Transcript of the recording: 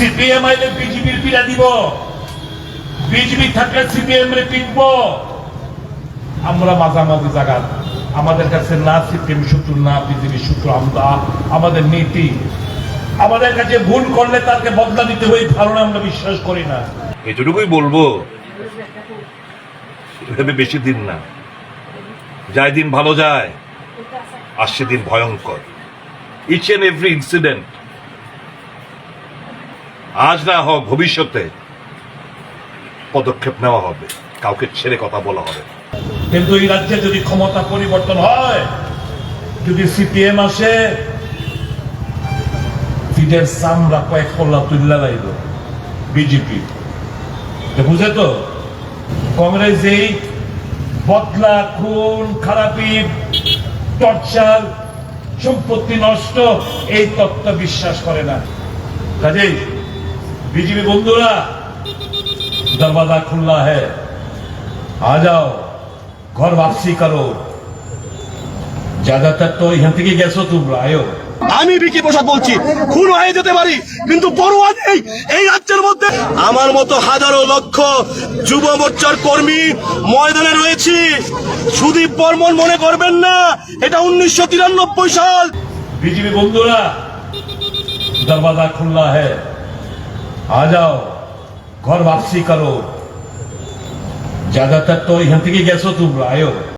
CPM আইলে বিজেপির পিড়া দিব। বিজেপি থাকলে সিপিএম রে পিটব। আমরা মাঝামাঝি জায়গা, আমাদের কাছে না সিপিএম শত্রু, না বিজেপি শত্রু, আমরা আমাদের নীতি। আমাদের কাছে ভুল করলে তাকে বদলা দিতে হই ধারণা আমরা বিশ্বাস করি না। এটুকুই বলব এভাবে বেশি দিন না। যায় দিন ভালো যায়, আসছে দিন ভয়ঙ্কর। ইচ এন্ড এভরি ইনসিডেন্ট আজ না হোক ভবিষ্যতে পদক্ষেপ নেওয়া হবে। কাউকে ছেড়ে কথা বলা হবে। কিন্তু এই রাজ্যে যদি ক্ষমতা পরিবর্তন হয়, যদি সিপিএম আসে ফিডের সামরা কয়েক পল্লা তুল্লা লাইল বিজেপি। বুঝে তো কংগ্রেস এই বদলা, খুন, খারাপি, টর্চার, সম্পত্তি নষ্ট, এই তত্ত্ব বিশ্বাস করে না। কাজেই বিজেপি বন্ধুরা দরওয়াজা খুলনা হ্যাঁ আ যাও ঘর বাপসি করো। ज्यादातर তো এখান থেকে গেছো তোমরা আয়ো। আমি বিকি প্রসাদ বলছি খুন হয়ে যেতে পারি কিন্তু পড়ুয়া নেই এই রাজ্যের মধ্যে আমার মতো হাজারো লক্ষ যুব মোর্চার কর্মী ময়দানে রয়েছি। সুদীপ বর্মন মনে করবেন না এটা উনিশশো তিরানব্বই সাল। বিজেপি বন্ধুরা দরওয়াজা খুলনা হ্যাঁ आ जाओ घर वापसी करो ज्यादातर तो यहाँ के गैसो तुम आए हो